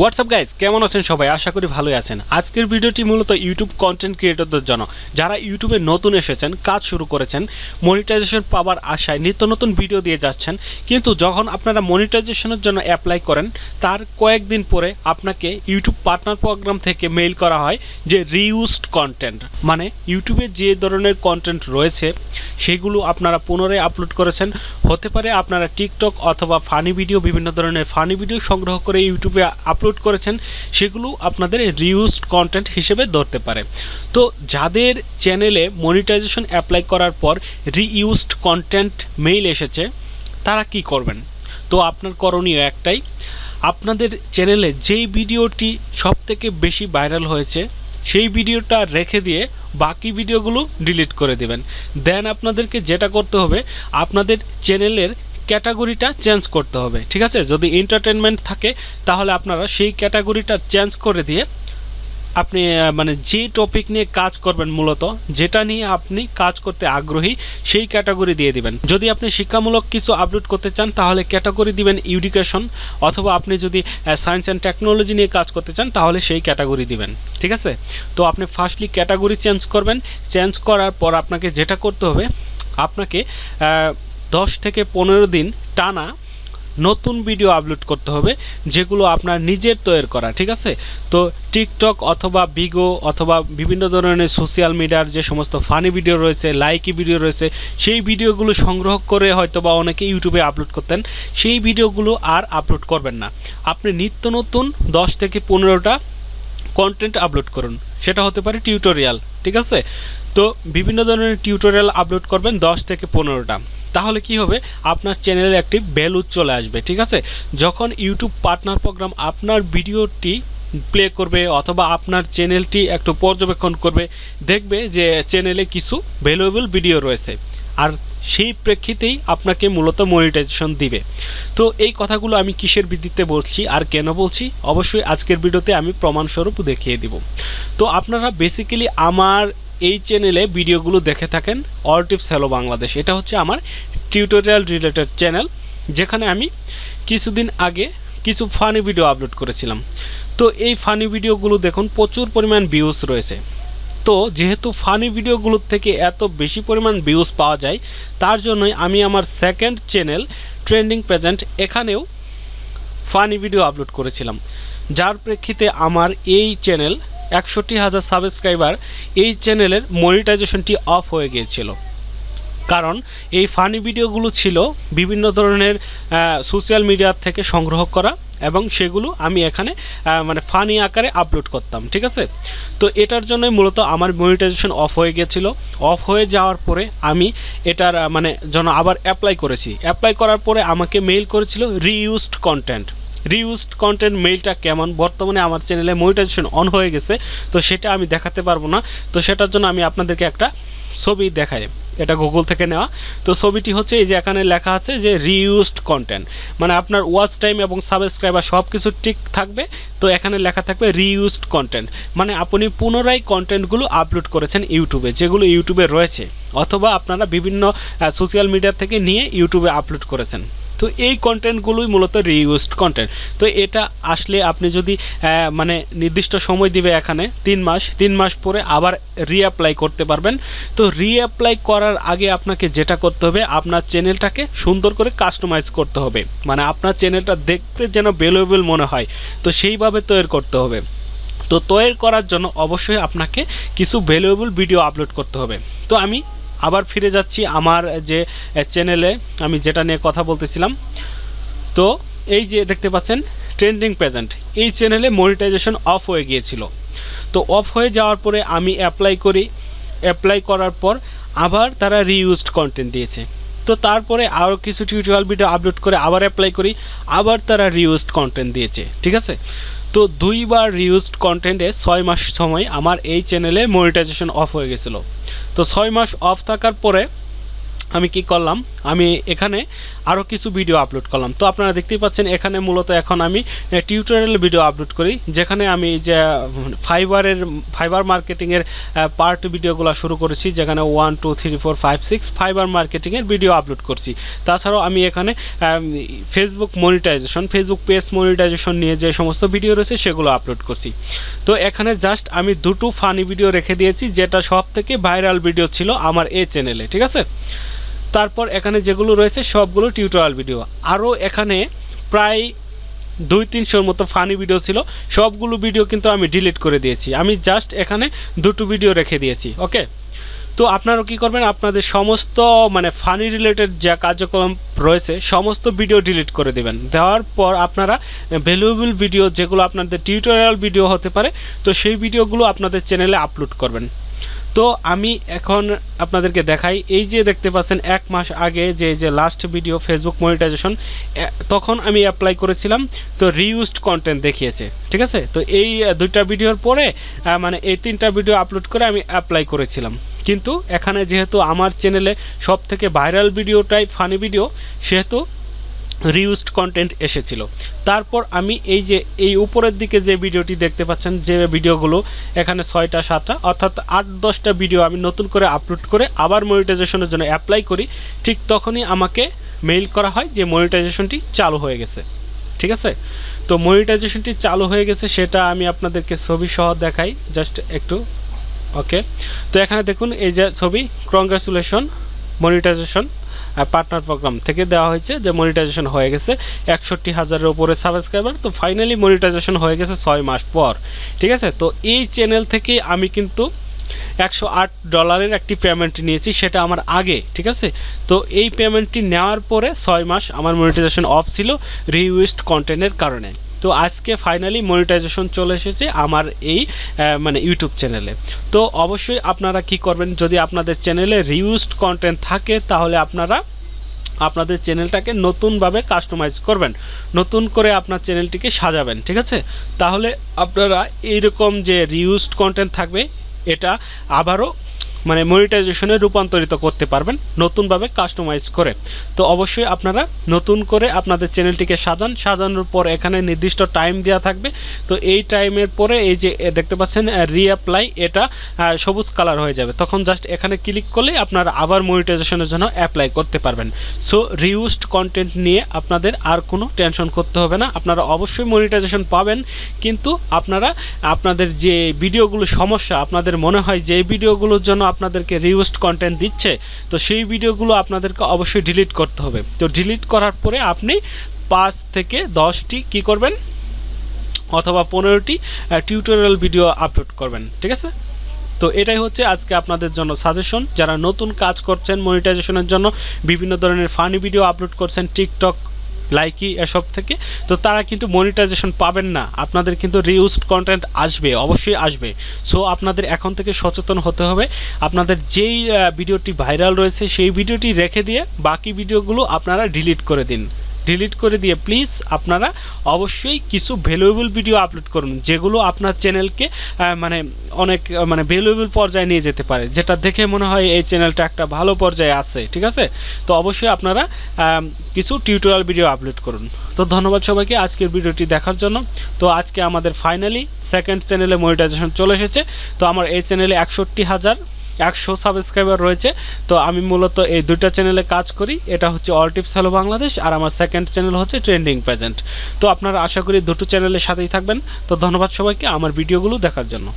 WhatsApp guys কেমন আছেন সবাই? আশা করি ভালোই আছেন। আজকের ভিডিওটি মূলত ইউটিউব কন্টেন্ট ক্রিয়েটরদের জন্য। যারা ইউটিউবে নতুন এসেছেন, কাজ শুরু করেছেন মনিটাইজেশন পাওয়ার আশায় নিত্য নতুন ভিডিও দিয়ে যাচ্ছেন, কিন্তু যখন আপনারা মনিটাইজেশনের জন্য অ্যাপ্লাই করেন, তার কয়েকদিন পরে আপনাকে ইউটিউব পার্টনার প্রোগ্রাম থেকে মেইল করা হয় যে রিউজড কন্টেন্ট মানে ইউটিউবে যে ধরনের কন্টেন্ট রয়েছে, সেগুলো আপনারা পুনরায় আপলোড করেছেন। হতে পারে আপনারা টিকটক অথবা ফানি ভিডিও বিভিন্ন ধরনের ফানি ভিডিও সংগ্রহ করে ইউটিউবে আপলোড করেছেন, সেগুলো আপনাদের রিউজড কন্টেন্ট হিসেবে ধরতে পারে। তো যাদের চ্যানেলে মনিটাইজেশন অ্যাপ্লাই করার পর রিইউজড কন্টেন্ট মেইল এসেছে, তারা কি করবেন? তো আপনার করণীয় একটাই, আপনাদের চ্যানেলে যেই ভিডিওটি সবথেকে বেশি ভাইরাল হয়েছে, সেই ভিডিওটা রেখে দিয়ে বাকি ভিডিওগুলো ডিলিট করে দেবেন। দেন আপনাদেরকে যেটা করতে হবে, আপনাদের চ্যানেলের ক্যাটাগরিটা চেঞ্জ করতে হবে, ঠিক আছে? যদি এন্টারটেনমেন্ট থাকে, তাহলে আপনারা সেই ক্যাটাগরিটা চেঞ্জ করে দিয়ে আপনি মানে যে টপিক নিয়ে কাজ করবেন মূলত, যেটা নিয়ে আপনি কাজ করতে আগ্রহী, সেই ক্যাটাগরি দিয়ে দিবেন। যদি আপনি শিক্ষামূলক কিছু আপলোড করতে চান, তাহলে ক্যাটাগরি দিবেন এডুকেশন অথবা আপনি যদি সায়েন্স অ্যান্ড টেকনোলজি নিয়ে কাজ করতে চান, তাহলে সেই ক্যাটাগরি দিবেন, ঠিক আছে? তো আপনি ফার্স্টলি ক্যাটাগরি চেঞ্জ করবেন। চেঞ্জ করার পর আপনাকে যেটা করতে হবে, আপনাকে দশ থেকে পনেরো দিন টানা নতুন ভিডিও আপলোড করতে হবে, যেগুলো আপনার নিজের তৈরি করা, ঠিক আছে? তো টিকটক অথবা বিগো অথবা বিভিন্ন ধরনের সোশ্যাল মিডিয়ার যে সমস্ত ফানি ভিডিও রয়েছে লাইকি ভিডিও রয়েছে, সেই ভিডিওগুলো সংগ্রহ করে হয়তো বা অনেকে ইউটিউবে আপলোড করতেন, সেই ভিডিওগুলো আর আপলোড করবেন না। আপনি নিত্য নতুন দশ থেকে পনেরোটা কন্টেন্ট আপলোড করুন। সেটা হতে পারে টিউটোরিয়াল ঠিক আছে? তো বিভিন্ন ধরনের টিউটোরিয়াল আপলোড করবেন দশ থেকে পনেরোটা। তাহলে কি হবে? আপনার চ্যানেলে একটি ভ্যালু চলে আসবে, ঠিক আছে? যখন ইউটিউব পার্টনার প্রোগ্রাম আপনার ভিডিওটি প্লে করবে অথবা আপনার চ্যানেলটি একটু পর্যবেক্ষণ করবে, দেখবে যে চ্যানেলে কিছু ভ্যালুয়েবল ভিডিও রয়েছে। আর সেই প্রেক্ষিতেই আপনাকে মূলত মনিটাইজেশন দিবে। তো এই কথাগুলো আমি কিসের ভিত্তিতে বলছি আর কেন বলছি? অবশ্যই আজকের ভিডিওতে আমি প্রমাণস্বরূপ দেখিয়ে দিব। তো আপনারা বেসিক্যালি আমার এই চ্যানেলে ভিডিওগুলো দেখে থাকেন অল টিপস হ্যালো বাংলাদেশ এটা হচ্ছে আমার টিউটোরিয়াল রিলেটেড চ্যানেল যেখানে আমি কিছুদিন আগে কিছু ফানি ভিডিও আপলোড করেছিলাম। তো এই ফানি ভিডিওগুলো দেখুন প্রচুর পরিমাণ ভিউজ রয়েছে। তো যেহেতু ফানি ভিডিওগুলোর থেকে এত বেশি পরিমাণ ভিউজ পাওয়া যায়, তার জন্যই আমি আমার সেকেন্ড চ্যানেল ট্রেন্ডিং প্রেজেন্ট এখানেও ফানি ভিডিও আপলোড করেছিলাম। যার প্রেক্ষিতে আমার এই চ্যানেল একষট্টি হাজার সাবস্ক্রাইবার এই চ্যানেলের মনিটাইজেশনটি অফ হয়ে গিয়েছিল। কারণ এই ফানি ভিডিওগুলো ছিল বিভিন্ন ধরনের সোশ্যাল মিডিয়ার থেকে সংগ্রহ করা এবং সেগুলো আমি এখানে মানে ফানি আকারে আপলোড করতাম, ঠিক আছে? তো এটার জন্যই মূলত আমার মনিটাইজেশন অফ হয়ে গেছিল। অফ হয়ে যাওয়ার পরে আমি এটার মানে জন্য আবার অ্যাপ্লাই করেছি। অ্যাপ্লাই করার পরে আমাকে মেইল করেছিল রিইউজড কন্টেন্ট রিউজড কন্টেন্ট মেইলটা কেমন? বর্তমানে আমার চ্যানেলে মনিটাইজেশন অন হয়ে গেছে, তো সেটা আমি দেখাতে পারব না। তো সেটার জন্য আমি আপনাদেরকে একটা ছবি দেখায়, এটা গুগল থেকে নেওয়া। তো ছবিটি হচ্ছে এই যে এখানে লেখা আছে যে রিউজড কন্টেন্ট মানে আপনার ওয়াচ টাইম এবং সাবস্ক্রাইবার সব কিছু ঠিক থাকবে, তো এখানে লেখা থাকবে রিউজড কন্টেন্ট মানে আপনি পুনরায় কন্টেন্টগুলো আপলোড করেছেন ইউটিউবে যেগুলো ইউটিউবে রয়েছে, অথবা আপনারা বিভিন্ন সোশ্যাল মিডিয়া থেকে নিয়ে ইউটিউবে আপলোড করেছেন। তো এই কন্টেন্টগুলোই মূলত রিইউজড কন্টেন্ট তো এটা আসলে আপনি যদি মানে নির্দিষ্ট সময় দিবে এখানে, তিন মাস তিন মাস পরে আবার রিঅ্যাপ্লাই করতে পারবেন। তো রিঅ্যাপ্লাই করার আগে আপনাকে যেটা করতে হবে, আপনার চ্যানেলটাকে সুন্দর করে কাস্টমাইজ করতে হবে। মানে আপনার চ্যানেলটা দেখতে যেন ভ্যালুয়েবল মনে হয়। তো সেইভাবে তৈরি করতে হবে। তো তৈরি করার জন্য অবশ্যই আপনাকে কিছু ভ্যালুয়েবল ভিডিও আপলোড করতে হবে। তো আমি আবার ফিরে যাচ্ছি আমার যে চ্যানেলে আমি যেটা নিয়ে কথা বলতেছিলাম। তো এই যে দেখতে পাচ্ছেন ট্রেন্ডিং প্রেজেন্ট এই চ্যানেলে মনিটাইজেশন অফ হয়ে গিয়েছিল। তো অফ হয়ে যাওয়ার পরে আমি অ্যাপ্লাই করি। অ্যাপ্লাই করার পর আবার তারা রিইউজড কন্টেন্ট দিয়েছে। তো তারপরে আরও কিছু টিউটোরিয়াল ভিডিও আপলোড করে আবার অ্যাপ্লাই করি। আবার তারা রিউজড কন্টেন্ট দিয়েছে। ঠিক আছে? তো দুইবার রিউজড কন্টেন্টে ছয় মাস সময় আমার এই চ্যানেলে মনিটাইজেশন অফ হয়ে গেছিল। তো ছয় মাস অফ থাকার পরে আমি কি করলাম? আমি এখানে আরও কিছু ভিডিও আপলোড করলাম। তো আপনারা দেখতেই পাচ্ছেন, এখানে মূলত এখন আমি টিউটোরিয়াল ভিডিও আপলোড করি, যেখানে আমি যে ফাইবারের ফাইবার মার্কেটিংয়ের পার্ট ভিডিওগুলো শুরু করেছি, যেখানে one two three four five six Fiverr মার্কেটিংয়ের ভিডিও আপলোড করছি। তাছাড়াও আমি এখানে Facebook monetisation Facebook page monetisation নিয়ে যে সমস্ত ভিডিও রয়েছে, সেগুলো আপলোড করছি। তো এখানে জাস্ট আমি দুটো ফানি ভিডিও রেখে দিয়েছি, যেটা সব থেকে ভাইরাল ভিডিও ছিল আমার এই চ্যানেলে ঠিক আছে? তারপর এখানে যেগুলো রয়েছে সবগুলো টিউটোরিয়াল ভিডিও আরও এখানে প্রায় দুই তিনশোর মতো ফানি ভিডিও ছিল। সবগুলো ভিডিও কিন্তু আমি ডিলিট করে দিয়েছি। আমি জাস্ট এখানে দুটো ভিডিও রেখে দিয়েছি ওকে তো আপনারাও কী করবেন? আপনাদের সমস্ত মানে ফানি রিলেটেড যা কার্যক্রম রয়েছে, সমস্ত ভিডিও ডিলিট করে দেবেন। দেওয়ার পর আপনারা ভ্যালুয়েবল ভিডিও যেগুলো আপনাদের টিউটোরিয়াল ভিডিও হতে পারে, তো সেই ভিডিওগুলো আপনাদের চ্যানেলে আপলোড করবেন। তো আমি এখন আপনাদেরকে দেখাই, এই যে দেখতে পাচ্ছেন এক মাস আগে যে যে লাস্ট ভিডিও ফেসবুক মনিটাইজেশন তখন আমি অ্যাপ্লাই করেছিলাম, তো রিউজড কন্টেন্ট দেখিয়েছে, ঠিক আছে? তো এই দুইটা ভিডিওর পরে মানে এই তিনটা ভিডিও আপলোড করে আমি অ্যাপ্লাই করেছিলাম। কিন্তু এখানে যেহেতু আমার চ্যানেলে সব থেকে ভাইরাল ভিডিওটাই ফানি ভিডিও সেহেতু রিউজড কন্টেন্ট এসেছিল। তারপর আমি এই যে, এই উপরের দিকে যে ভিডিওটি দেখতে পাচ্ছেন, যে ভিডিওগুলো এখানে ছয়টা, সাতটা, অর্থাৎ আট, দশটা ভিডিও আমি নতুন করে আপলোড করে আবার মনিটাইজেশনের জন্য অ্যাপ্লাই করি, ঠিক তখনই আমাকে মেইল করা হয় যে মনিটাইজেশনটি চালু হয়ে গেছে। ঠিক আছে? তো মনিটাইজেশনটি চালু হয়ে গেছে সেটা আমি আপনাদেরকে ছবি সহ দেখাই জাস্ট একটু ওকে তো এখানে দেখুন, এই যে ছবি কংগ্রেচুলেশন মনিটাইজেশন পার্টনার প্রোগ্রাম থেকে দেওয়া হয়েছে। যে মনিটাইজেশন হয়ে গেছে একষট্টি হাজারের ওপরে সাবস্ক্রাইবার তো ফাইনালি মনিটাইজেশন হয়ে গেছে ছয় মাস পর। ঠিক আছে? তো এই চ্যানেল থেকে আমি কিন্তু একশো আট ডলারের একটি পেমেন্ট নিয়েছি, সেটা আমার আগে। ঠিক আছে? তো এই পেমেন্টটি নেওয়ার পরে ছয় মাস আমার মনিটাইজেশন অফ ছিল রিউইস্ট কন্টেন্টের কারণে। তো আজকে ফাইনালি মনিটাইজেশন চলে এসেছে আমার এই মানে ইউটিউব চ্যানেলে তো অবশ্যই আপনারা কি করবেন, যদি আপনাদের চ্যানেলে রিউজড কন্টেন্ট থাকে, তাহলে আপনারা আপনাদের চ্যানেলটাকে নতুনভাবে কাস্টমাইজ করবেন। নতুন করে আপনার চ্যানেলটিকে সাজাবেন, ঠিক আছে? তাহলে আপনারা এইরকম যে রিউজড কন্টেন্ট থাকবে, এটা আবারও মানে মনিটাইজেশনে রূপান্তরিত করতে পারবেন নতুনভাবে কাস্টমাইজ করে। তো অবশ্যই আপনারা নতুন করে আপনাদের চ্যানেলটিকে সাজান। সাজানোর পর এখানে নির্দিষ্ট টাইম দেওয়া থাকবে। তো এই টাইমের পরে এই যে দেখতে পাচ্ছেন রিঅ্যাপ্লাই এটা সবুজ কালার হয়ে যাবে। তখন জাস্ট এখানে ক্লিক করলে আপনারা আবার মনিটাইজেশনের জন্য অ্যাপ্লাই করতে পারবেন। সো রিউজড কন্টেন্ট নিয়ে আপনাদের আর কোনো টেনশন করতে হবে না। আপনারা অবশ্যই মনিটাইজেশন পাবেন। কিন্তু আপনারা, আপনাদের যে ভিডিওগুলো সমস্যা, আপনাদের মনে হয় যে ভিডিওগুলোর জন্য আপনাদেরকে রিউস্ট কন্টেন্ট দিচ্ছে, তো সেই ভিডিওগুলো আপনাদেরকে অবশ্যই ডিলিট করতে হবে। তো ডিলিট করার পরে আপনি পাঁচ থেকে দশটি কি করবেন? অথবা পনেরোটি টিউটোরিয়াল ভিডিও আপলোড করবেন, ঠিক আছে? তো এটাই হচ্ছে আজকে আপনাদের জন্য সাজেশন যারা নতুন কাজ করছেন মনিটাইজেশনের জন্য, বিভিন্ন ধরনের ফানি ভিডিও আপলোড করছেন টিকটক লাইকি এসব থেকে, তো তারা কিন্তু মনিটাইজেশন পাবেন না। আপনাদের কিন্তু রিউজড কন্টেন্ট আসবে, অবশ্যই আসবে। সো আপনাদের এখন থেকে সচেতন হতে হবে। আপনাদের যেই ভিডিওটি ভাইরাল রয়েছে, সেই ভিডিওটি রেখে দিয়ে বাকি ভিডিওগুলো আপনারা ডিলিট করে দিন। ডিলিট করে দিয়ে প্লিজ আপনারা অবশ্যই কিছু ভ্যালুয়েবল ভিডিও আপলোড করুন, যেগুলো আপনার চ্যানেলকে মানে অনেক মানে ভ্যালুয়েবল পর্যায়ে নিয়ে যেতে পারে। যেটা দেখে মনে হয় এই চ্যানেলটা একটা ভালো পর্যায়ে আছে, ঠিক আছে? তো অবশ্যই আপনারা কিছু টিউটোরিয়াল ভিডিও আপলোড করুন। তো ধন্যবাদ সবাইকে, আজকের ভিডিওটি দেখার জন্য। তো আজকে আমাদের ফাইনালি সেকেন্ড চ্যানেলে মনিটাইজেশন চলে এসেছে। তো আমার এই চ্যানেলে একষট্টি হাজার একশো সাবস্ক্রাইবার রয়েছে। তো আমি মূলত এই দুইটা চ্যানেলে কাজ করি। এটা হচ্ছে অল টিপস হ্যালো বাংলাদেশ আর আমার সেকেন্ড চ্যানেল হচ্ছে ট্রেন্ডিং প্রেজেন্ট তো আপনারা আশা করি দুটো চ্যানেলের সাথেই থাকবেন। তো ধন্যবাদ সবাইকে আমার ভিডিওগুলো দেখার জন্য।